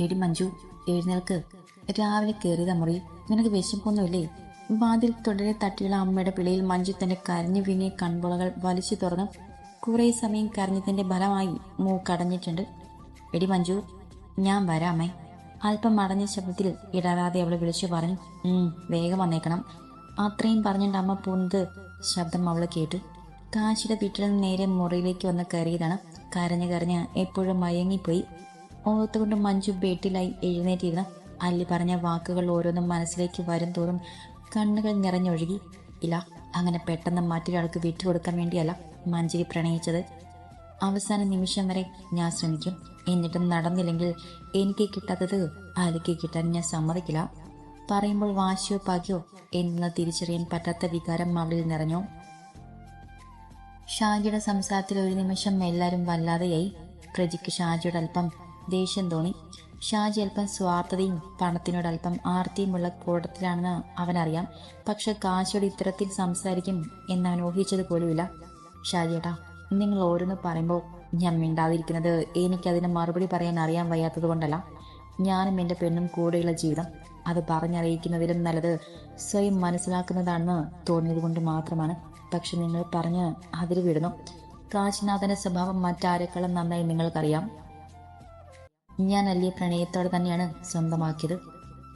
എടി മഞ്ജു എഴുന്നേൽക്ക്. രാവിലെ കയറിയതാ മുറി. നിനക്ക് വിശപ്പൊന്നുമില്ലേ? വാതിൽ തുടരെ തട്ടിയുള്ള അമ്മയുടെ പിളിയിൽ മഞ്ജു തന്റെ കരഞ്ഞു വീങ്ങിയ കൺപുളകൾ വലിച്ചു തുറന്ന്. കുറേ സമയം കരഞ്ഞതിന്റെ ഫലമായി മൂക്കടഞ്ഞിട്ടുണ്ട് എടി മഞ്ജു ഞാൻ വരാമേ. അല്പം അടഞ്ഞ ശബ്ദത്തിൽ ഇടരാതെ അവൾ വിളിച്ചു പറഞ്ഞു വേഗം വന്നേക്കണം. അത്രയും പറഞ്ഞിട്ട് അമ്മ പോകുന്നത് ശബ്ദം അവൾ കേട്ടു. കാശിയുടെ വീട്ടിൽ നിന്ന് നേരെ മുറിയിലേക്ക് വന്ന് കയറിയതാണ്. കരഞ്ഞു കരഞ്ഞ് എപ്പോഴും മയങ്ങിപ്പോയി. ഓർത്തുകൊണ്ട് മഞ്ജു ബെഡിലായി എഴുന്നേറ്റിരുന്ന അല്ലി പറഞ്ഞ വാക്കുകൾ ഓരോന്നും മനസ്സിലേക്ക് വരും തോറും കണ്ണുകൾ നിറഞ്ഞൊഴുകി ഇല്ല അങ്ങനെ പെട്ടെന്ന് മറ്റൊരാൾക്ക് വിട്ടുകൊടുക്കാൻ വേണ്ടിയല്ല മഞ്ജുരി പ്രണയിച്ചത്. അവസാന നിമിഷം വരെ ഞാൻ ശ്രമിക്കും. എന്നിട്ടും നടന്നില്ലെങ്കിൽ എനിക്ക് കിട്ടാത്തത് അലിക്ക് കിട്ടാൻ ഞാൻ സമ്മതിക്കില്ല. പറയുമ്പോൾ വാശിയോ പകയോ എന്ന് തിരിച്ചറിയാൻ പറ്റാത്ത വികാരം അവളിൽ നിറഞ്ഞു. ഷാജിയുടെ സംസാരത്തിൽ ഒരു നിമിഷം എല്ലാവരും വല്ലാതെയായി. പ്രജിക്ക് ഷാജിയുടെ അല്പം ദേഷ്യം തോന്നി. ഷാജി അല്പം സ്വാർത്ഥതയും പണത്തിനോട് അല്പം ആർത്തിയുമുള്ള കൂട്ടത്തിലാണെന്ന് അവനറിയാം. പക്ഷെ കാശിയോട് ഇത്തരത്തിൽ സംസാരിക്കും എന്ന് അവൻ ഊഹിച്ചത് പോലുമില്ല. ഷാജിയേട്ടാ നിങ്ങൾ ഓരോന്ന് പറയുമ്പോൾ ഞാൻ മിണ്ടാതിരിക്കുന്നത് എനിക്കതിന് മറുപടി പറയാൻ അറിയാൻ വയ്യാത്തത് കൊണ്ടല്ല. ഞാനും എന്റെ പെണ്ണും കൂടെയുള്ള ജീവിതം. അത് പറഞ്ഞറിയിക്കുന്നതിലും നല്ലത് സ്വയം മനസ്സിലാക്കുന്നതാണെന്ന് തോന്നിയത് കൊണ്ട് മാത്രമാണ്. പക്ഷെ നിങ്ങൾ പറഞ്ഞ് അതിൽ വിടുന്നു കാശിനാഥന്റെ സ്വഭാവം മറ്റാരെക്കാളും നന്നായി നിങ്ങൾക്കറിയാം. ഞാൻ അല്ലിയ പ്രണയത്തോടെ തന്നെയാണ് സ്വന്തമാക്കിയത്?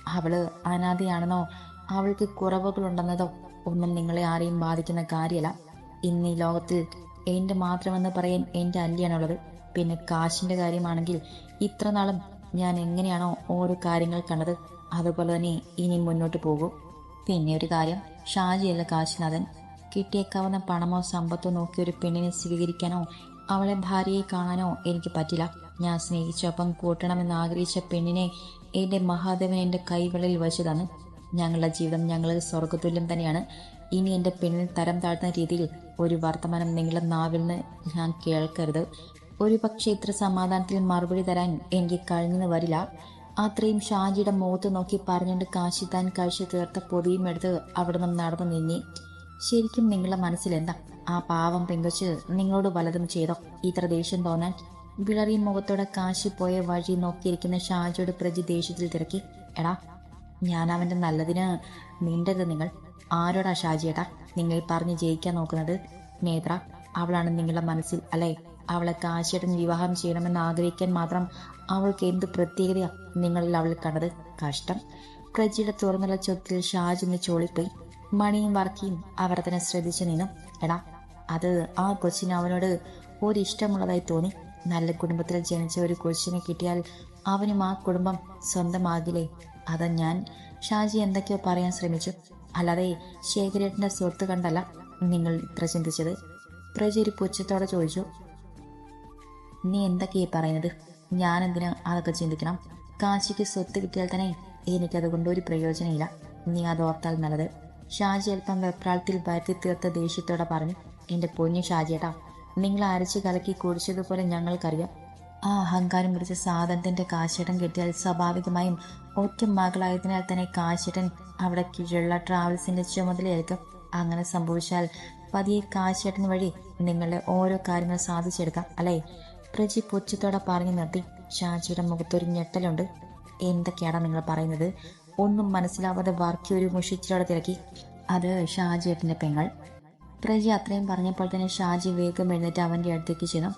അവൾ അനാഥയാണെന്നോ അവൾക്ക് കുറവുകളുണ്ടെന്നതോ ഒന്നും നിങ്ങളെ ആരെയും ബാധിക്കുന്ന കാര്യമല്ല. ഇന്ന് ഈ ലോകത്തിൽ എന്റെ മാത്രമെന്ന് പറയാൻ എന്റെ അല്ലിയാണുള്ളത്. പിന്നെ കാശിന്റെ കാര്യമാണെങ്കിൽ ഇത്ര നാളും ഞാൻ എങ്ങനെയാണോ ഓരോ കാര്യങ്ങൾ കണ്ടത് അതുപോലെ തന്നെ ഇനി മുന്നോട്ട് പോകും. പിന്നെ ഒരു കാര്യം ഷാജിയല്ല കാശിനാഥൻ. കിട്ടിയേക്കാവുന്ന പണമോ സമ്പത്തോ നോക്കി ഒരു പെണ്ണിനെ സ്വീകരിക്കാനോ അവളെ ഭാര്യയെ കാണാനോ എനിക്ക് പറ്റില്ല. ഞാൻ സ്നേഹിച്ചൊപ്പം കൂട്ടണമെന്ന് ആഗ്രഹിച്ച പെണ്ണിനെ എന്റെ മഹാദേവൻ എന്റെ കൈകളിൽ വച്ചു തന്നു ഞങ്ങളുടെ ജീവിതം ഞങ്ങൾ സ്വർഗതുല്യം തന്നെയാണ്. ഇനി എന്റെ പെണ്ണിനെ തരം താഴ്ത്തുന്ന രീതിയിൽ ഒരു വർത്തമാനം നിങ്ങളുടെ നാവിൽ നിന്ന് ഞാൻ കേൾക്കരുത്. ഒരു പക്ഷേ ഇത്ര സമാധാനത്തിൽ മറുപടി തരാൻ എനിക്ക് കഴിഞ്ഞെന്ന് വരില്ല. അത്രയും ഷാജിയുടെ മുഖത്ത് നോക്കി പറഞ്ഞുകൊണ്ട് കാശി താൻ കഴിച്ചു തീർത്ത പൊതിയും എടുത്ത് അവിടെ നിന്ന് നടന്നു നീങ്ങി. ശരിക്കും നിങ്ങളുടെ മനസ്സിലെന്താ ആ പാവം പെങ്കൊച്ച് നിങ്ങളോട് വലതും ചെയ്തോ? ഇത്ര ദേഷ്യം തോന്നാൻ വിളറിയ മുഖത്തോടെ കാശി പോയ വഴി നോക്കിയിരിക്കുന്ന ഷാജിയോട് പ്രജി ദേഷ്യത്തിൽ തിരക്കി. എടാ ഞാൻ അവന്റെ നല്ലതിന് മിണ്ടരുത് നിങ്ങൾ. ആരോടാ ഷാജിയേട്ടാ നിങ്ങൾ പറഞ്ഞ് ജയിക്കാൻ നോക്കുന്നത്? നേത്ര അവളാണ് നിങ്ങളുടെ മനസ്സിൽ അല്ലേ? അവളെ കാശിയേട്ടൻ വിവാഹം ചെയ്യണമെന്ന് ആഗ്രഹിക്കാൻ മാത്രം അവൾക്ക് എന്ത് പ്രത്യേകതയാ നിങ്ങളിൽ അവൾ കണ്ടത്? കഷ്ടം. പ്രജിയുടെ തുറന്നുള്ള ചൊത്തിൽ ഷാജിന്ന് ചോളിപ്പോയി. മണിയും വർക്കിയും അവർ തന്നെ ശ്രദ്ധിച്ചു നിന്നു. എടാ അത് ആ കൊച്ചിന് അവനോട് ഒരിഷ്ടമുള്ളതായി തോന്നി. നല്ല കുടുംബത്തിൽ ജനിച്ച ഒരു കൊച്ചിനെ കിട്ടിയാൽ അവനും ആ കുടുംബം സ്വന്തമാകില്ലേ? അതാ ഞാൻ. ഷാജി എന്തൊക്കെയോ പറയാൻ ശ്രമിച്ചു. അല്ലാതെ ശേഖരേട്ടന്റെ സ്വത്ത് കണ്ടല്ല നിങ്ങൾ ഇത്ര ചിന്തിച്ചത്. പ്രജ ഒരു പുച്ഛത്തോടെ ചോദിച്ചു. നീ എന്തൊക്കെയാ പറയുന്നത്? ഞാൻ എന്തിനാ അതൊക്കെ ചിന്തിക്കണം? കാശിക്ക് സ്വത്ത് കിട്ടിയാൽ തന്നെ എനിക്കതുകൊണ്ട് ഒരു പ്രയോജനമില്ല. നീ അത് ഓർത്താൽ നല്ലത്. ഷാജി അല്പം വെപ്രാളത്തിൽ വരുത്തി തീർത്ത ദേഷ്യത്തോടെ പറഞ്ഞു. എന്റെ പൊന്നു ഷാജിയേട്ടാ നിങ്ങൾ അരച്ച് കലക്കി കുടിച്ചതുപോലെ ഞങ്ങൾക്കറിയാം. ആ അഹങ്കാരം പിടിച്ച സാധനത്തിന്റെ കാശേട്ടൻ കിട്ടിയാൽ സ്വാഭാവികമായും ഒറ്റ മകളായതിനാൽ തന്നെ കാശേട്ടൻ അവിടെ കീഴുള്ള ട്രാവൽസിന്റെ ചുമതലയേൽക്കും അങ്ങനെ സംഭവിച്ചാൽ പതിയെ കാശേട്ടൻ വഴി നിങ്ങളുടെ ഓരോ കാര്യങ്ങൾ സാധിച്ചെടുക്കാം അല്ലേ? പ്രജി പുച്ഛത്തോടെ പറഞ്ഞു നിർത്തി. ഷാജിയുടെ മുഖത്തൊരു ഞെട്ടലുണ്ട്. എന്തൊക്കെയാണ് നിങ്ങൾ പറയുന്നത്? ഒന്നും മനസ്സിലാവാതെ വർക്കി ഒരു മുഷിച്ചിലോടെ തിരക്കി. അത് ഷാജിയേട്ടന്റെ പെങ്ങൾ. പ്രജി അത്രയും പറഞ്ഞപ്പോൾ തന്നെ ഷാജി വേഗം എഴുന്നേറ്റ് അവന്റെ അടുത്തേക്ക് ചെന്നു.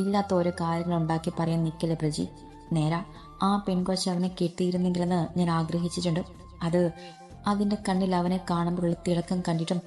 ഇല്ലാത്ത ഓരോ കാര്യങ്ങൾ ഉണ്ടാക്കി പറയാൻ നിൽക്കില്ല പ്രജി. നേര ആ പെൺകൊച്ച് അവനെ കെട്ടിയിരുന്നെങ്കിലെന്ന് ഞാൻ ആഗ്രഹിച്ചിട്ടുണ്ട്. അത് അതിന്റെ കണ്ണിൽ അവനെ കാണുമ്പോഴുള്ള തിളക്കം കണ്ടിട്ടും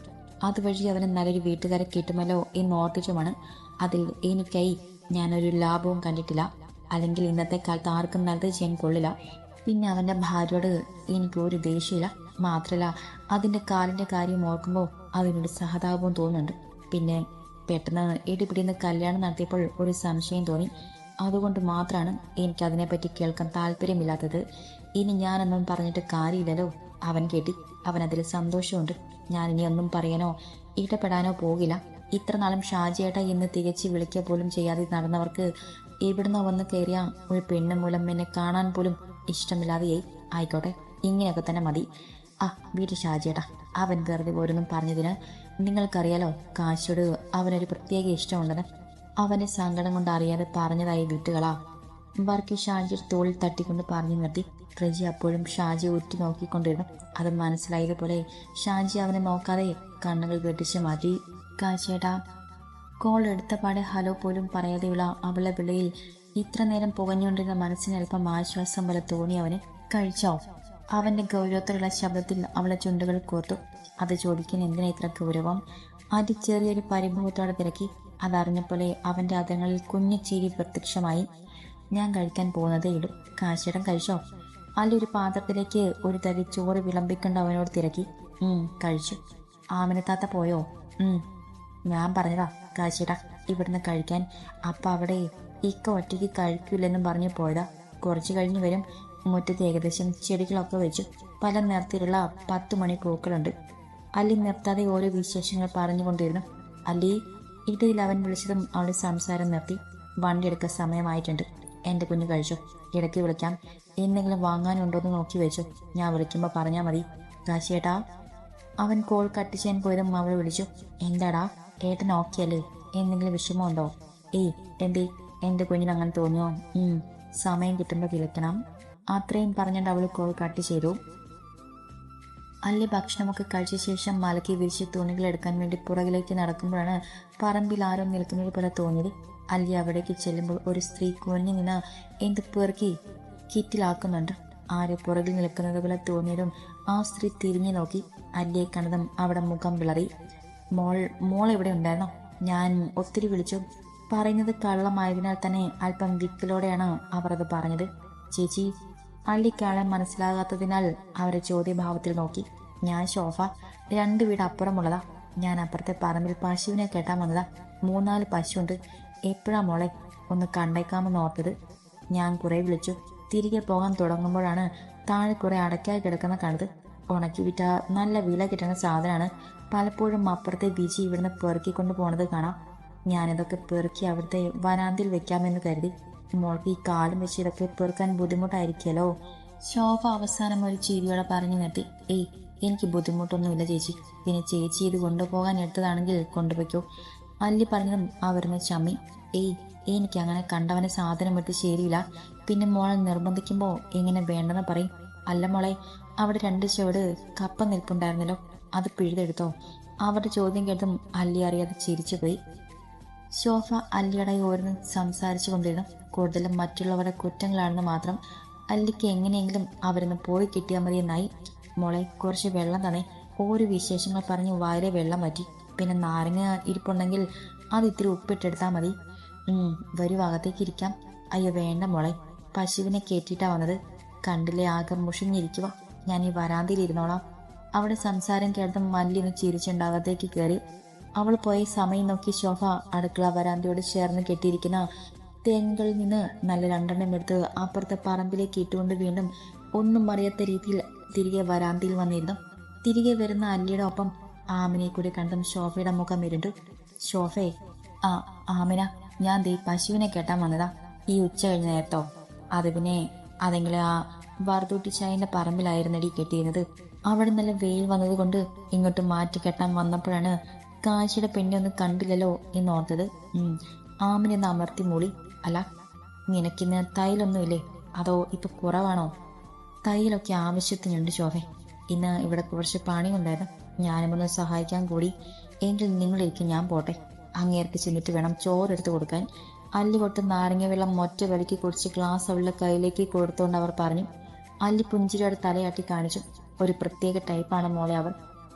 അതുവഴി അവന് നല്ലൊരു വീട്ടുകാരെ കിട്ടുമല്ലോ എന്ന് ഓർത്തിട്ടുമാണ്. അതിൽ എനിക്കായി ഞാനൊരു ലാഭവും കണ്ടിട്ടില്ല. അല്ലെങ്കിൽ ഇന്നത്തെ കാലത്ത് ആർക്കും നല്ലത് ചെയ്യാൻ കൊള്ളില്ല. പിന്നെ അവന്റെ ഭാര്യയോട് എനിക്കൊരു ദേഷ്യമില്ല. മാത്രമല്ല അതിന്റെ കാലിന്റെ കാര്യം ഓർക്കുമ്പോൾ അതിനൊരു സഹതാപവും തോന്നുന്നുണ്ട്. പിന്നെ പെട്ടെന്ന് ഇടിപിടിന്ന് കല്യാണം നടത്തിയപ്പോൾ ഒരു സംശയം തോന്നി. അതുകൊണ്ട് മാത്രമാണ് എനിക്ക് അതിനെപ്പറ്റി കേൾക്കാൻ താല്പര്യമില്ലാത്തത്. ഇനി ഞാനൊന്നും പറഞ്ഞിട്ട് കാര്യമില്ലല്ലോ. അവൻ കേട്ടി അവൻ അതിൽ സന്തോഷമുണ്ട്. ഞാൻ ഇനി ഒന്നും പറയാനോ ഇടപെടാനോ പോകില്ല. ഇത്ര നാളും ഷാജിയേട്ട എന്ന് തികച്ച് വിളിക്കുക പോലും ചെയ്യാതെ നടന്നവർക്ക് എവിടുന്നോ വന്ന് കയറിയ ഒരു പെണ്ണ് മൂലം എന്നെ കാണാൻ പോലും ഇഷ്ടമില്ലാതെയായി. ആയിക്കോട്ടെ ഇങ്ങനെയൊക്കെ തന്നെ മതി. ആ വീട്ടിൽ ഷാജിയേട്ടാ. അവൻ വെറുതെ പോരൊന്നും പറഞ്ഞതിന് നിങ്ങൾക്കറിയാലോ കാശോട് അവനൊരു പ്രത്യേക ഇഷ്ടമുണ്ടെന്ന്. അവന്റെ സങ്കടം കൊണ്ട് അറിയാതെ പറഞ്ഞതായി വീട്ടുകളാ. വർക്കി ഷാജി തോളിൽ തട്ടിക്കൊണ്ട് പറഞ്ഞു നിർത്തി. പ്രജി അപ്പോഴും ഷാജി ഉറ്റി നോക്കിക്കൊണ്ടിരുന്നു. അത് മനസ്സിലായതുപോലെ ഷാജി അവനെ നോക്കാതെ കണ്ണുകൾ വെട്ടിച്ച് മാറ്റി. കാശേട്ടാ കോൾ എടുത്ത പാടെ ഹലോ പോലും പറയാതെയുള്ള അവളുടെ വിളയിൽ ഇത്ര നേരം പുകഞ്ഞുകൊണ്ടിരുന്ന മനസ്സിന് അല്പം ആശ്വാസം പോലെ തോന്നി അവന്. കഴിച്ചോ? അവന്റെ ഗൗരവത്തിലുള്ള ശബ്ദത്തിൽ അവളെ ചുണ്ടുകൾ കോർത്തു. അത് ചോദിക്കാൻ എന്തിനാ ഇത്ര ഗൗരവം? അതി ചെറിയൊരു പരിഭവത്തോടെ തിരക്കി. അതറിഞ്ഞപ്പോലെ അവന്റെ അതങ്ങളിൽ കുഞ്ഞു ചീരി പ്രത്യക്ഷമായി ഞാൻ കഴിക്കാൻ പോകുന്നതേ ഇടും കാശിടം കഴിച്ചോ? അല്ല ഒരു പാത്രത്തിലേക്ക് ഒരു തരി ചോറ് വിളമ്പിക്കൊണ്ട് അവനോട് തിരക്കി. കഴിച്ചു. ആമനത്താത്ത പോയോ? ഞാൻ പറഞ്ഞതാ. കാശിട ഇവിടുന്ന് കഴിക്കാൻ. അപ്പ അവിടെ ഇക്ക ഒറ്റയ്ക്ക് കഴിക്കില്ലെന്നും പറഞ്ഞു പോയതാ. കുറച്ച് കഴിഞ്ഞ് വരും. മുറ്റത്ത് ഏകദേശം ചെടികളൊക്കെ വെച്ചു. പല നിറത്തിലുള്ള പത്ത് മണി പൂക്കളുണ്ട്. അല്ലി നിർത്താതെ ഓരോ വിശേഷങ്ങൾ പറഞ്ഞുകൊണ്ടിരുന്നു. അല്ലി ഇടയിൽ അവൻ വിളിച്ചതും അവളുടെ സംസാരം നിർത്തി. വണ്ടി എടുക്കാൻ സമയമായിട്ടുണ്ട്. എന്റെ കുഞ്ഞു കഴിച്ചു? ഇടയ്ക്ക് വിളിക്കാം. എന്തെങ്കിലും വാങ്ങാനുണ്ടോ എന്ന് നോക്കി വെച്ചു. ഞാൻ വിളിക്കുമ്പോൾ പറഞ്ഞാൽ മതി. കാശിയേട്ടാ അവൻ കോൾ കട്ട് ചെയ്യാൻ പോയതും അവൾ വിളിച്ചു. എന്താടാ? ഏട്ടൻ ഓക്കെ അല്ലേ? എന്തെങ്കിലും വിഷമമുണ്ടോ? ഏയ് എന്തേ? എന്റെ കുഞ്ഞിന് അങ്ങനെ തോന്നിയോ? സമയം കിട്ടുമ്പോൾ വിളിക്കണം. അത്രയും പറഞ്ഞിട്ട് അവൾ കോൾ കട്ട് ചെയ്തു. അല്ലെ ഭക്ഷണമൊക്കെ കഴിച്ച ശേഷം മലക്കി വിരിച്ച് തുണികൾ എടുക്കാൻ വേണ്ടി പുറകിലേക്ക് നടക്കുമ്പോഴാണ് പറമ്പിൽ ആരോ നിൽക്കുന്നത് പോലെ തോന്നിയത്. അല്ലി അവിടേക്ക് ചെല്ലുമ്പോൾ ഒരു സ്ത്രീ കുഞ്ഞു നിന്ന് എന്ത് പെറുക്കി? കിറ്റിലാക്കുന്നുണ്ട്. ആരോ പുറകിൽ നിൽക്കുന്നത് പോലെ തോന്നിയതും ആ സ്ത്രീ തിരിഞ്ഞു നോക്കി. അല്ലിയെ കണ്ടതും അവിടെ മുഖം വിളറി. മോൾ മോൾ എവിടെ ഉണ്ടായിരുന്നോ? ഞാൻ ഒത്തിരി വിളിച്ചു. പറയുന്നത് കള്ളമായതിനാൽ തന്നെ അല്പം വിക്കലോടെയാണ് അവർ അത് പറഞ്ഞത്. ചേച്ചി അള്ളിക്കാളെ മനസ്സിലാകാത്തതിനാൽ അവരെ ചോദ്യഭാവത്തിൽ നോക്കി. ഞാൻ ശോഭ രണ്ട് വീട് അപ്പുറമുള്ളതാ. ഞാൻ അപ്പുറത്തെ പറമ്പിൽ പശുവിനെ കെട്ടാൻ വന്നതാ. മൂന്നാൽ പശുണ്ട്. എപ്പോഴാ മോളെ? ഒന്ന് കണ്ടേക്കാമെന്ന് ഓർത്തത്. ഞാൻ കുറെ വിളിച്ചു. തിരികെ പോകാൻ തുടങ്ങുമ്പോഴാണ് താഴെ കുറെ അടയ്ക്കായി കിടക്കുന്ന കണ്ടത്. ഉണക്കി വിറ്റ നല്ല വില കിട്ടുന്ന സാധനമാണ്. പലപ്പോഴും അപ്പുറത്തെ ബിജി ഇവിടുന്ന് പെറുക്കിക്കൊണ്ട് പോണത് കാണാം. ഞാനിതൊക്കെ പെറുക്കി അവിടുത്തെ വനാന്തിൽ വെക്കാമെന്ന് കരുതി. മോൾക്ക് ഈ കാലം വെച്ച് ഇതൊക്കെ തീർക്കാൻ ബുദ്ധിമുട്ടായിരിക്കുമല്ലോ. ശോഭ അവസാനം ഒരു ചിരിയോടെ പറഞ്ഞു നിർത്തി. ഏയ് എനിക്ക് ബുദ്ധിമുട്ടൊന്നുമില്ല ചേച്ചി. പിന്നെ ചേച്ചി ഇത് കൊണ്ടുപോകാൻ എടുത്തതാണെങ്കിൽ കൊണ്ടുപോയിക്കോ അല്ലി പറഞ്ഞതും അവരുന്ന് ചമ്മി ഏയ് എനിക്ക് അങ്ങനെ കണ്ടവനെ സാധനം വിട്ട് ശരിയില്ല. പിന്നെ മോളെ നിർബന്ധിക്കുമ്പോൾ എങ്ങനെ വേണ്ടെന്ന് പറയും? അല്ല മോളെ അവിടെ രണ്ട് ചുവട് കപ്പ നിൽപ്പുണ്ടായിരുന്നല്ലോ. അത് പിഴുതെടുത്തോ. അവരുടെ ചോദ്യം കേട്ടും അല്ലി അറിയാതെ ചിരിച്ചുപോയി. ശോഭ അല്ലിയുടെ ഓരോന്ന് സംസാരിച്ചു കൊണ്ടിരുന്നു കൂടുതലും മറ്റുള്ളവരുടെ കുറ്റങ്ങളാണെന്ന് മാത്രം അല്ലിക്ക് എങ്ങനെയെങ്കിലും അവരൊന്ന് പോയി കിട്ടിയാൽ മതി എന്നായി മോളെ കുറച്ച് വെള്ളം തന്നെ. ഓരോ വിശേഷങ്ങൾ പറഞ്ഞ് വായിലെ വെള്ളം മാറ്റി പിന്നെ നാരങ്ങ ഇരിപ്പുണ്ടെങ്കിൽ അത് ഇത്തിരി ഉപ്പിട്ടെടുത്താൽ മതി. വരും ഭാഗത്തേക്ക് ഇരിക്കാം. അയ്യോ വേണ്ട മോളെ. പശുവിനെ കയറ്റിയിട്ടാ വന്നത്. കണ്ടില്ലേ ആകെ മുഷിഞ്ഞിരിക്കുക ഞാൻ ഈ വരാന്തിയിൽ ഇരുന്നോളാം. അവിടെ സംസാരം കേട്ടതും മല്ലിന്ന് ചിരിച്ചുണ്ടാകത്തേക്ക് കയറി. അവൾ പോയി സമയം നോക്കി ശോഭ അടുക്കള വരാന്തയോട് ചേർന്ന് കെട്ടിയിരിക്കുന്ന തേങ്ങകളിൽ നിന്ന് നല്ല രണ്ടെണ്ണം എടുത്ത് അപ്പുറത്തെ പറമ്പിലേക്ക് ഇട്ടുകൊണ്ട് വീണ്ടും ഒന്നും അറിയാത്ത രീതിയിൽ തിരികെ വരാന്തയിൽ വന്നിരുന്നു. തിരികെ വരുന്ന അല്ലിയുടെ ഒപ്പം ആമിനെ കൂടി കണ്ടും ശോഭയുടെ മുഖം ഇരുണ്ടു. ശോഭേ ആ ആമിന ഞാൻ ദേ പശുവിനെ കെട്ടാൻ വന്നതാ. ഈ ഉച്ച കഴിഞ്ഞ നേരത്തോ? അത് പിന്നെ അതെങ്കിലും ആ വറുതൂട്ടിച്ചായന്റെ പറമ്പിലായിരുന്നടി കെട്ടിയിരുന്നത്. അവിടെ നല്ല വെയിൽ വന്നതുകൊണ്ട് ഇങ്ങോട്ട് മാറ്റി കെട്ടാൻ വന്നപ്പോഴാണ് കാശിയുടെ പെണ്ണെ ഒന്നും കണ്ടില്ലല്ലോ എന്ന് ഓർത്തത് ഉം. ആമിനെന്ന് അമർത്തി മൂളി അല്ല നിനക്കിന്ന് തൈലൊന്നുമില്ലേ? അതോ ഇപ്പൊ കുറവാണോ? തൈലൊക്കെ ആവശ്യത്തിനുണ്ട് ശോഭെ. ഇന്ന് ഇവിടെ കുറച്ച് പണിയുണ്ടായിരുന്നു. ഞാനും ഒന്ന് സഹായിക്കാൻ കൂടി. എങ്കിൽ നിങ്ങളിരിക്കും ഞാൻ പോട്ടെ. അങ്ങേർക്ക് ചെന്നിട്ട് വേണം ചോറെടുത്ത് കൊടുക്കാൻ. അല്ലി കൊട്ട് നാരങ്ങ വെള്ളം മൊറ്റ വിലക്കി കുടിച്ച് ഗ്ലാസ് അവളുടെ കയ്യിലേക്ക് കൊടുത്തുകൊണ്ട് അവർ പറഞ്ഞു. അല്ലി പുഞ്ചിരിയുടെ തലയാട്ടി കാണിച്ചു. ഒരു പ്രത്യേക ടൈപ്പാണ് മോളെ അവർ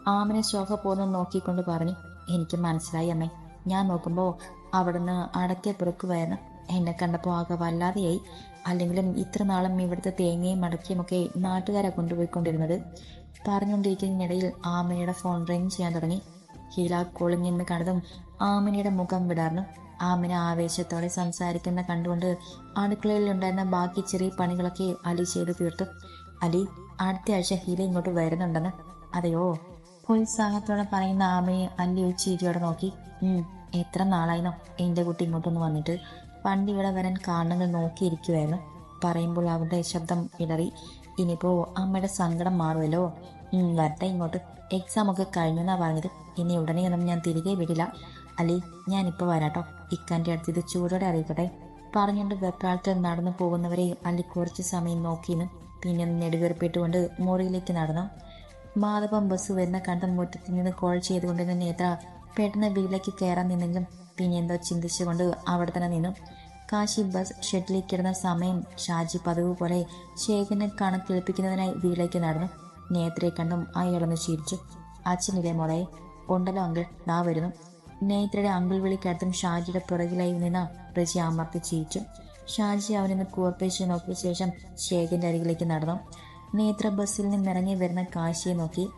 ആമനെ ശോഭ പോന്ന് നോക്കിക്കൊണ്ട് പറഞ്ഞു. എനിക്ക് മനസ്സിലായി അമ്മേ. ഞാൻ നോക്കുമ്പോൾ അവിടുന്ന് അടക്കെ പിറക്കുമായിരുന്നു എന്നെ കണ്ടപ്പോൾ ആകെ വല്ലാതെയായി. അല്ലെങ്കിലും ഇത്ര നാളും ഇവിടുത്തെ തേങ്ങയും അടക്കയും ഒക്കെ നാട്ടുകാരെ കൊണ്ടുപോയിക്കൊണ്ടിരുന്നത്. പറഞ്ഞുകൊണ്ടിരിക്കുന്നതിനിടയിൽ ആമയുടെ ഫോൺ റിങ് ചെയ്യാൻ തുടങ്ങി. ഹീല കോളിംഗ് എന്ന് കണ്ടതും ആമിനയുടെ മുഖം വിടർന്നു. ആമിന ആവേശത്തോടെ സംസാരിക്കുന്ന കണ്ടുകൊണ്ട് അടുക്കളയിൽ ഉണ്ടായിരുന്ന ബാക്കി ചെറിയ പണികളൊക്കെ അലി ചെയ്ത് തീർത്തു. അലി അടുത്ത ആഴ്ച ഹീല ഇങ്ങോട്ട് വരുന്നുണ്ടെന്ന്. അതെയോ? ഉത്സാഹത്തോടെ പറയുന്ന ആമയെ അല്ലി ഒരു ചിരിയോടെ നോക്കി. എത്ര നാളായിരുന്നു എന്റെ കുട്ടി ഇങ്ങോട്ടൊന്ന് വന്നിട്ട് പണ്ട് ഇവിടെ വരാൻ കാരണങ്ങൾ നോക്കിയിരിക്കുമായിരുന്നു പറയുമ്പോൾ അവരുടെ ശബ്ദം ഇടറി ഇനിയിപ്പോൾ അമ്മയുടെ സങ്കടം മാറുമല്ലോ വരട്ടെ ഇങ്ങോട്ട്. എക്സാം ഒക്കെ കഴിഞ്ഞു കഴിഞ്ഞെന്നാ പറഞ്ഞത്. ഇനി ഉടനെയൊന്നും ഞാൻ തിരികെ വിടില്ല. അല്ലെ ഞാനിപ്പോൾ വരാട്ടോ. ഇക്കാന്റെ അടുത്ത് ഇത് ചൂടോടെ അറിയിക്കട്ടെ. പറഞ്ഞുകൊണ്ട് വെപ്രാളത്തിൽ നടന്നു പോകുന്നവരെ അല്ലി കുറച്ച് സമയം നോക്കിയിരുന്നു പിന്നെ നെടുവേർപ്പിട്ടുകൊണ്ട് മുറിയിലേക്ക് നടന്നു. മാധവം ബസ് വരുന്ന കണ്ട മുറ്റത്തിൽ നിന്ന് കോൾ ചെയ്തുകൊണ്ടിരുന്ന നേത്ര പെട്ടെന്ന് വീട്ടിലേക്ക് കയറാൻ നിന്നെങ്കിലും പിന്നെ എന്തോ ചിന്തിച്ചുകൊണ്ട് അവിടെ തന്നെ നിന്നു. കാശി ബസ് ഷെഡിലേക്ക് കിടന്ന സമയം ഷാജി പതിവ് പോലെ ശേഖരനെ കണക്കെളിപ്പിക്കുന്നതിനായി വീട്ടിലേക്ക് നടന്നു. നേത്രയെ കണ്ടും അയാളൊന്ന് ചിരിച്ചു. അച്ഛനിലെ മോളെ? ഉണ്ടല്ലോ അങ്കിൾ. ദാ വരുന്നു. നേത്രയുടെ അങ്കിൾ വിളിക്കടുത്തും ഷാജിയുടെ പുറകിലായി നിന്ന റജി അമർത്തി ചിരിച്ചു. ഷാജി അവനിന്ന് കൂർപ്പിച്ച് നോക്കിയ ശേഷം ശേഖരന്റെ അരികിലേക്ക് നടന്നു. നേത്ര ബസ്സിൽ നിന്നിറങ്ങി വരുന്ന കാശിയെ നോക്കി.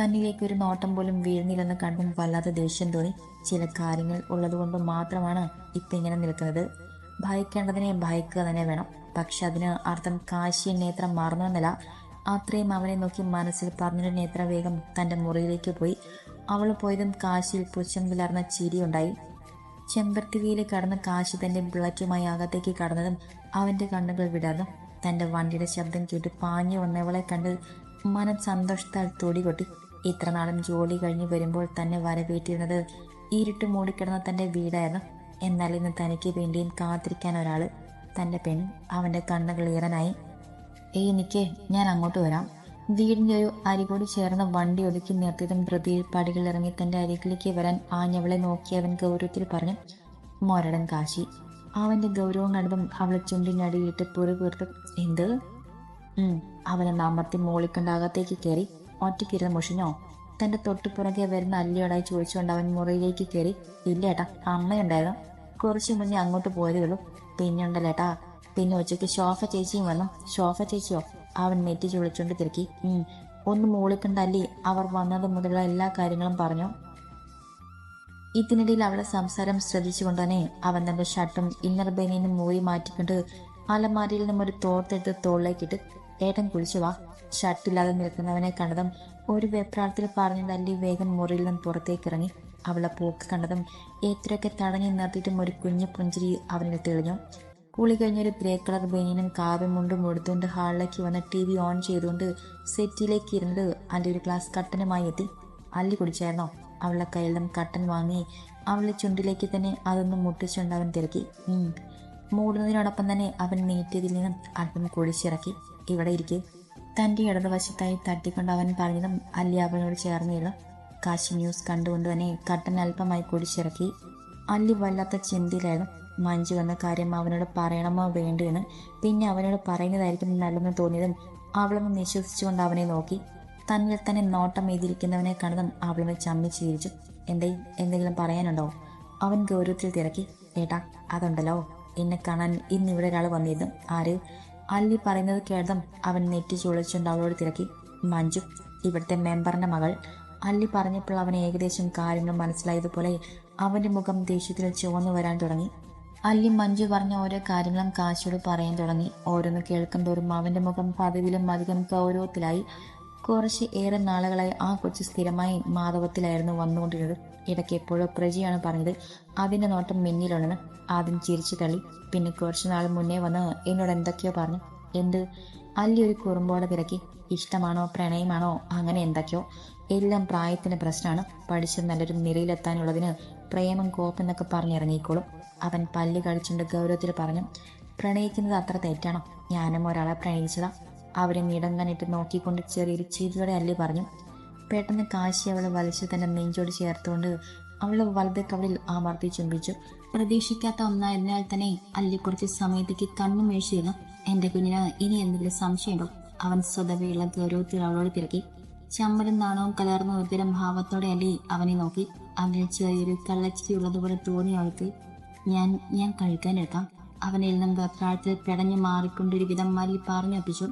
തന്നിലേക്ക് ഒരു നോട്ടം പോലും വീഴുന്നില്ലെന്ന് കണ്ടും വല്ലാത്ത ദേഷ്യം തോന്നി. ചില കാര്യങ്ങൾ ഉള്ളതുകൊണ്ട് മാത്രമാണ് ഇപ്പം ഇങ്ങനെ നിൽക്കുന്നത്. ഭയക്കേണ്ടതിനെ ഭയക്കുക തന്നെ വേണം. പക്ഷെ അതിന് അർത്ഥം കാശി നേത്ര മറന്നുവെന്നല്ല. അത്രയും അവനെ നോക്കി മനസ്സിൽ പറഞ്ഞൊരു നേത്ര വേഗം തന്റെ മുറിയിലേക്ക് പോയി. അവൾ പോയതും കാശിയിൽ പുച്ഛം വിലർന്ന ചിരിയുണ്ടായി. ചെമ്പർത്തികയിൽ കടന്ന് കാശി തന്റെ ബുള്ളറ്റുമായി അകത്തേക്ക് കടന്നതും അവന്റെ കണ്ണുകൾ വിടർന്നു. തന്റെ വണ്ടിയുടെ ശബ്ദം കേട്ട് പാഞ്ഞു വന്നവളെ കണ്ട് മനം സന്തോഷത്താൽ തൊടികൊട്ടി ഇത്ര നാളും ജോലി കഴിഞ്ഞ് വരുമ്പോൾ തന്നെ വരവേറ്റിരുന്നത് ഇരുട്ട് മൂടിക്കിടന്ന തന്റെ വീടായിരുന്നു. എന്നാൽ ഇന്ന് തനിക്ക് വേണ്ടിയും കാത്തിരിക്കാൻ ഒരാൾ തന്റെ പെൺ അവന്റെ കണ്ണുകൾ ഈറനായി ഏയ് ഞാൻ അങ്ങോട്ട് വരാം. വീടിന്റെ ഒരു അരികോട് ചേർന്ന വണ്ടി ഒതുക്കി നിർത്തിയതും പ്രതി പടികളിറങ്ങി തന്റെ അരികിലേക്ക് വരാൻ ആഞ്ഞവളെ നോക്കി അവൻ ഗൗരവത്തിൽ പറഞ്ഞു മൊരടൻ കാശി അവന്റെ ഗൗരവം കണ്ടതും അവളെ ചുണ്ടിനടിയിട്ട് പുറു വീർത്ത് എന്ത്? അവനെ അമർത്തി മോളിക്കണ്ടാകത്തേക്ക് കയറി ഒറ്റയ്ക്കിരുന്ന മുഷിഞ്ഞോ? തന്റെ തൊട്ടുപുറകെ വരുന്ന അല്ലിയോടായി ചോദിച്ചുകൊണ്ട് അവൻ മുറിയിലേക്ക് കയറി ഇല്ല ഏട്ടാ അമ്മയുണ്ടായിരുന്നു. കുറച്ച് മുന്നേ അങ്ങോട്ട് പോയതേ ഉള്ളൂ. പിന്നെ ഉണ്ടല്ലേട്ടാ പിന്നെ ഉച്ചയ്ക്ക് ഷോഫ ചേച്ചിയും വന്നു. ഷോഫ ചേച്ചിയോ? അവൻ നെറ്റി ചുളിച്ചുകൊണ്ട് തിരക്കി. ഒന്ന് മോളിക്കണ്ട അല്ലി. അവർ വന്നത് മുതലുള്ള എല്ലാ കാര്യങ്ങളും പറഞ്ഞു. ഇതിനിടയിൽ അവളുടെ സംസാരം ശ്രദ്ധിച്ചുകൊണ്ട് തന്നെ അവൻ തന്റെ ഷർട്ടും ഇന്നർ ബനിയനും മൂരി മാറ്റിക്കൊണ്ട് അലമാരിയിൽ നിന്നും ഒരു തോർത്തെടുത്ത് തോളിലേക്കിട്ട് ഏട്ടൻ കുളിച്ചു വാ. ഷർട്ടില്ലാതെ നിൽക്കുന്നവനെ കണ്ടതും ഒരു വെപ്രാളത്തിൽ പറഞ്ഞു തല്ലി വേഗം മുറിയിൽ നിന്നും പുറത്തേക്ക് ഇറങ്ങി. അവളെ പോക്ക് കണ്ടതും എത്രയൊക്കെ തടഞ്ഞു നിർത്തിയിട്ടും ഒരു കുഞ്ഞു പുഞ്ചിരി അവനിൽ തെളിഞ്ഞു. കുളി കഴിഞ്ഞൊരു ഗ്രേ കളർ ബനിയനും കാവ്യം മുണ്ടും എടുത്തുകൊണ്ട് ഹാളിലേക്ക് വന്ന് ടി വി ഓൺ ചെയ്തുകൊണ്ട് സെറ്റിലേക്ക് ഇരുന്നത് അതിന്റെ ഒരു ഗ്ലാസ് കട്ടനുമായി എത്തി. അല്ലി കുടിച്ചായിരുന്നോ? അവളുടെ കയ്യിൽ നിന്നും കട്ടൻ വാങ്ങി അവളുടെ ചുണ്ടിലേക്ക് തന്നെ അതൊന്ന് മുട്ടിച്ചുകൊണ്ട് അവൻ തിരക്കി മൂടുന്നതിനോടൊപ്പം തന്നെ അവൻ നീറ്റിയതിൽ നിന്നും അല്പം കുഴിച്ചിറക്കി. ഇവിടെ ഇരിക്കെ. തന്റെ ഇടതുവശത്തായി തട്ടിക്കൊണ്ട് അവൻ പറഞ്ഞതും അല്ലി അവനോട് ചേർന്നിരുന്നു കാശി ന്യൂസ് കണ്ടുകൊണ്ട് തന്നെ കട്ടൻ അല്പമായി കുടിച്ചിറക്കി അല്ലി വല്ലാത്ത ചിന്തയിലായിരുന്നു. മഞ്ജു എന്ന കാര്യം അവനോട് പറയണമോ വേണ്ടെന്ന്? പിന്നെ അവനോട് പറയുന്നതായിരിക്കും നല്ലെന്ന് തോന്നിയതും അവളൊന്ന് നിശ്വസിച്ചുകൊണ്ട് അവനെ നോക്കി. തന്നിൽ തന്നെ നോട്ടം എഴുതിയിരിക്കുന്നവനെ കണ്ടതും അവളൊന്ന് ചമ്മി ചിരിച്ചു. എന്തേ എന്തെങ്കിലും പറയാനുണ്ടോ? അവൻ ഗൗരവത്തിൽ തിരക്കി. ഏട്ടാ അതുണ്ടല്ലോ. എന്നെ കാണാൻ ഇന്ന് ഇവിടെ ഒരാൾ വന്നിരുന്നു. ആര്? അല്ലി പറയുന്നത് കേട്ടതും അവൻ നെറ്റി ചുളിച്ചുകൊണ്ട് അവളോട് തിരക്കി. മഞ്ജു ഇവിടുത്തെ മെമ്പറിന്റെ മകൾ. അല്ലി പറഞ്ഞപ്പോൾ അവന് ഏകദേശം കാര്യങ്ങൾ മനസ്സിലായതുപോലെ അവന്റെ മുഖം ദേഷ്യത്തിൽ ചുവന്നു വരാൻ തുടങ്ങി. അല്ലി മഞ്ജു പറഞ്ഞ ഓരോ കാര്യങ്ങളും കാശോട് പറയാൻ തുടങ്ങി. ഓരോന്ന് കേൾക്കും തോറും അവന്റെ മുഖം പതിവിലും അധികം ഗൗരവത്തിലായി. കുറച്ച് ഏറെ നാളുകളായി ആ കൊച്ചു സ്ഥിരമായി മാധവത്തിലായിരുന്നു വന്നുകൊണ്ടിരുന്നത്. ഇടയ്ക്ക് എപ്പോഴോ പ്രജിയാണ് പറഞ്ഞത് അതിന്റെ നോട്ടം മിന്നിലുണ്ടെന്ന്. ആദ്യം ചിരിച്ചു തള്ളി. പിന്നെ കുറച്ചു നാൾ മുന്നേ വന്ന് എന്നോട് എന്തൊക്കെയോ പറഞ്ഞു. എന്ത്? അല്ലൊരു കുറുമ്പോടെ തിരക്കി ഇഷ്ടമാണോ പ്രണയമാണോ അങ്ങനെ എന്തൊക്കെയോ. എല്ലാം പ്രായത്തിന്റെ പ്രശ്നമാണ്. പഠിച്ച് നല്ലൊരു നിരയിലെത്താനുള്ളതിന് പ്രേമം കോപ്പെന്നൊക്കെ പറഞ്ഞിറങ്ങിക്കോളും അവൻ പല്ല് കഴിച്ചുകൊണ്ട് ഗൗരവത്തിൽ പറഞ്ഞു പ്രണയിക്കുന്നത് അത്ര തെറ്റാണോ? ഞാനും ഒരാളെ പ്രണയിച്ചതാ. അവരെ നീടങ്ങാനിട്ട് നോക്കിക്കൊണ്ട് ചെറിയൊരു ചിരിയോടെ അല്ലി പറഞ്ഞു പെട്ടെന്ന് കാശി അവളെ വലിച്ചു തന്നെ നെഞ്ചോട് ചേർത്തുകൊണ്ട് അവളെ വലത് കവളിൽ അമർത്തി ചുംബിച്ചു. പ്രതീക്ഷിക്കാത്ത ഒന്നായതിനാൽ തന്നെ അല്ലി കുറച്ച് സമയത്തേക്ക് കണ്ണും വീഴ്ചയിരുന്നു എന്റെ കുഞ്ഞിന് ഇനി എന്തെങ്കിലും സംശയമുണ്ടോ? അവൻ സ്വതവേയുള്ള ഗൗരവത്തിൽ അവളോട് തിരക്കി. ചമ്മലും നാണവും കലർന്ന ഒരുതരം ഭാവത്തോടെ അല്ലി അവനെ നോക്കി. അവനിൽ ചെറിയൊരു കള്ളച്ചി ഉള്ളതുപോലെ തോന്നി അവൾക്ക്. ഞാൻ ഞാൻ കഴിക്കാനെടുക്കാം അവനിൽ നിന്നും വെപ്രാളത്തിൽ പെടഞ്ഞു മാറിക്കൊണ്ടൊരു വിധം മല്ലി പറഞ്ഞൊപ്പിച്ചു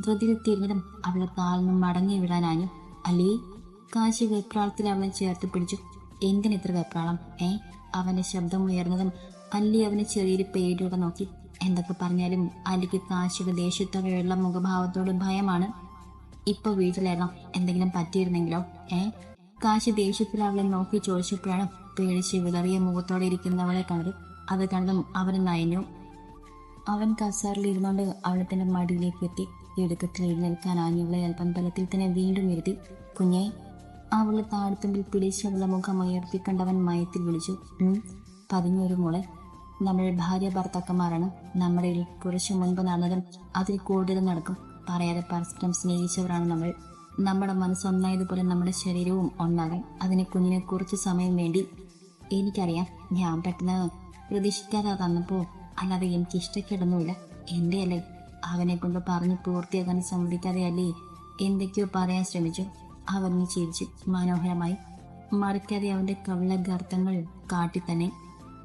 തിരിഞ്ഞതും അവളെ കാലിനും മടങ്ങി വിടാനാഞ്ഞു അല്ലേ കാശി വെപ്രാളത്തിൽ അവനെ ചേർത്ത് പിടിച്ചു. എന്തിനിത്ര വെപ്രാളം? ഏ? അവന്റെ ശബ്ദം ഉയർന്നതും അല്ലി അവനെ ചെറിയൊരു പേടിയോടെ നോക്കി. എന്തൊക്കെ പറഞ്ഞാലും അല്ലിക്ക് കാശിയുടെ ദേഷ്യത്തോടെയുള്ള മുഖഭാവത്തോട് ഭയമാണ്. ഇപ്പൊ വീട്ടിലേറാം എന്തെങ്കിലും പറ്റിയിരുന്നെങ്കിലോ? ഏ? കാശി ദേഷ്യത്തിൽ അവളെ നോക്കി ചോദിച്ചപ്പോഴാണ് പേടിച്ച് വിളറിയ മുഖത്തോടെ ഇരിക്കുന്നവളെ കണ്ടത്. അത് കണ്ടതും അവൻ നയഞ്ഞു. അവൻ കസാറിൽ ഇരുന്നുകൊണ്ട് അവളെ തന്റെ മടിയിലേക്ക് എത്തി. ഇടുക്കത്തിൽ എഴുന്നേൽക്കാൻ ആഞ്ഞവളെ അല്പം ബലത്തിൽ തന്നെ വീണ്ടും ഇരുത്തി കുഞ്ഞെ അവളെ താഴ്ത്തുമ്പിൽ പിടിച്ച് അവളുടെ മുഖം ഉയർത്തി കണ്ടവൻ മയത്തിൽ വിളിച്ചു. പതിഞ്ഞൊരു മോളെ. നമ്മൾ ഭാര്യ ഭർത്താക്കന്മാരാണ്. നമ്മുടെ കുറച്ചു മുൻപ് നടന്നതും അതിൽ കൂടുതൽ നടക്കും. പറയാതെ പരസ്പരം സ്നേഹിച്ചവരാണ് നമ്മൾ. നമ്മുടെ മനസ്സ് ഒന്നായതുപോലെ നമ്മുടെ ശരീരവും ഒന്നാകും അതിന് കുഞ്ഞിനെ കുറച്ച് സമയം വേണ്ടി. എനിക്കറിയാം ഞാൻ പെട്ടെന്ന് പ്രതീക്ഷിക്കാതെ തന്നപ്പോ അല്ലാതെ എനിക്ക് ഇഷ്ടക്കേടൊന്നുമില്ല എന്റെ അല്ലേ അവനെ കൊണ്ട് പറഞ്ഞ് പൂർത്തിയാക്കാൻ സമ്മതിക്കാതെ അല്ലേ എന്തൊക്കെയോ പറയാൻ ശ്രമിച്ചു. അവൻ ചിരിച്ചു മനോഹരമായി. മറിക്കാതെ അവന്റെ കവിള ഗർത്തങ്ങൾ കാട്ടി തന്നെ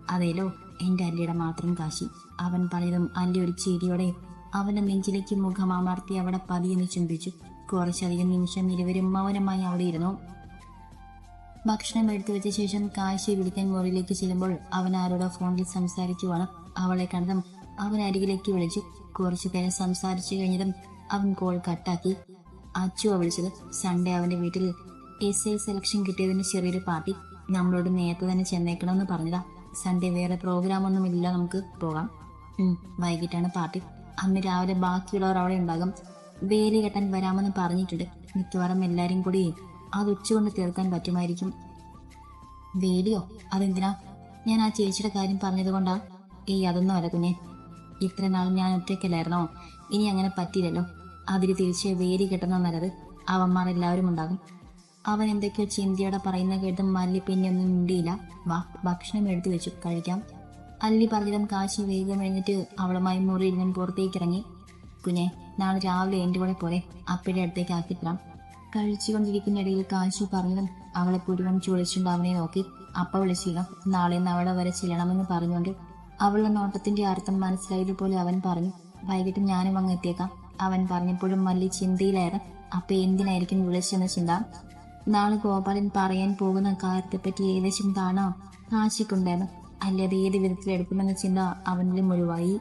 അതേലോ എന്റെ അല്ലിയുടെ മാത്രം കാശി. അവൻ പറഞ്ഞതും അല്ലി ഒരു ചിരിയോടെ അവന്റെ നെഞ്ചിലേക്ക് മുഖം അമർത്തി അവിടെ പതിയെന്ന് ചിന്തിച്ചു. കുറച്ചധികം നിമിഷം ഇരുവരും മൗനമായി അവിടെ ഇരുന്നു. ഭക്ഷണം എടുത്തു വെച്ച ശേഷം കാശി വിളിക്കാൻ മുറിയിലേക്ക് ചെല്ലുമ്പോൾ അവൻ ആരോടോ ഫോണിൽ സംസാരിക്കുവാണ്. അവളെ കണ്ടതും അവൻ അരികിലേക്ക് വിളിച്ചു. കുറച്ചു നേരം സംസാരിച്ചു കഴിഞ്ഞതും അവൻ കോൾ കട്ടാക്കി അച്ചുവ വിളിച്ചത് സൺഡേ അവന്റെ വീട്ടിൽ എസ് ഐ സെലക്ഷൻ കിട്ടിയതിന് ചെറിയൊരു പാർട്ടി നമ്മളോട് നേരത്തെ തന്നെ ചെന്നേക്കണമെന്ന് പറഞ്ഞതാ. സൺഡേ വേറെ പ്രോഗ്രാം ഒന്നും ഇല്ല നമുക്ക് പോകാം. വൈകിട്ടാണ് പാർട്ടി അന്ന് രാവിലെ ബാക്കിയുള്ളവർ അവിടെ ഉണ്ടാകും. വേലി കെട്ടാൻ വരാമെന്ന് പറഞ്ഞിട്ടുണ്ട്. മിക്കവാറും എല്ലാരും കൂടി അത് ഉച്ചകൊണ്ട് തീർക്കാൻ പറ്റുമായിരിക്കും. വേലിയോ? അതെന്തിനാ? ഞാൻ ആ ചേച്ചിയുടെ കാര്യം പറഞ്ഞത് കൊണ്ടാ ഏയ് അതൊന്നും അല്ല കുഞ്ഞെ. ഇത്ര നാളും ഞാൻ ഒറ്റയ്ക്കല്ലായിരുന്നോ? ഇനി അങ്ങനെ പറ്റില്ലല്ലോ അതിന് തിരിച്ച് വേരി കിട്ടണം നല്ലത് അവന്മാർ എല്ലാവരും ഉണ്ടാകും. അവൻ എന്തൊക്കെയോ ചിന്തയോടെ പറയുന്ന കേട്ട് മല്ലി പിന്നെ ഒന്നും മിണ്ടിയില്ല. വാ ഭക്ഷണം എടുത്തു വെച്ചു കഴിക്കാം. അല്ലി പറഞ്ഞതും കാശി വേഗം എഴുന്നിട്ട് അവളുമായി മുറിയിൽ നിന്ന് പുറത്തേക്ക് ഇറങ്ങി കുഞ്ഞെ നാളെ രാവിലെ എന്റെ കൂടെ പോലെ അപ്പയുടെ അടുത്തേക്ക് ആക്കിത്തരാം. കഴിച്ചുകൊണ്ടിരിക്കുന്ന ഇടയിൽ കാശി പറഞ്ഞതും അവളെ പുരുവൻ ചുളിച്ചുകൊണ്ട് അവനെ നോക്കി. അപ്പ വിളിച്ചില്ല നാളെ നിന്ന് അവളെ വരെ ചെല്ലണമെന്ന് പറഞ്ഞുകൊണ്ട് അവളുടെ നോട്ടത്തിന്റെ അർത്ഥം മനസ്സിലായതുപോലെ അവൻ പറഞ്ഞു വൈകിട്ട് ഞാനും അങ്ങ് എത്തിയേക്കാം. അവൻ പറഞ്ഞപ്പോഴും മല്ലി ചിന്തയിലായിരുന്നു അപ്പൊ എന്തിനായിരിക്കും വിളിച്ചെന്ന ചിന്ത? നാളെ ഗോപാലൻ പറയാൻ പോകുന്ന കാര്യത്തെപ്പറ്റി ഏകദേശം താണോ? കാശിക്കുണ്ടായിരുന്നു അല്ലാതെ ഏത് വിധത്തിൽ എടുക്കുമെന്ന ചിന്ത അവനിലും മുഴുവായി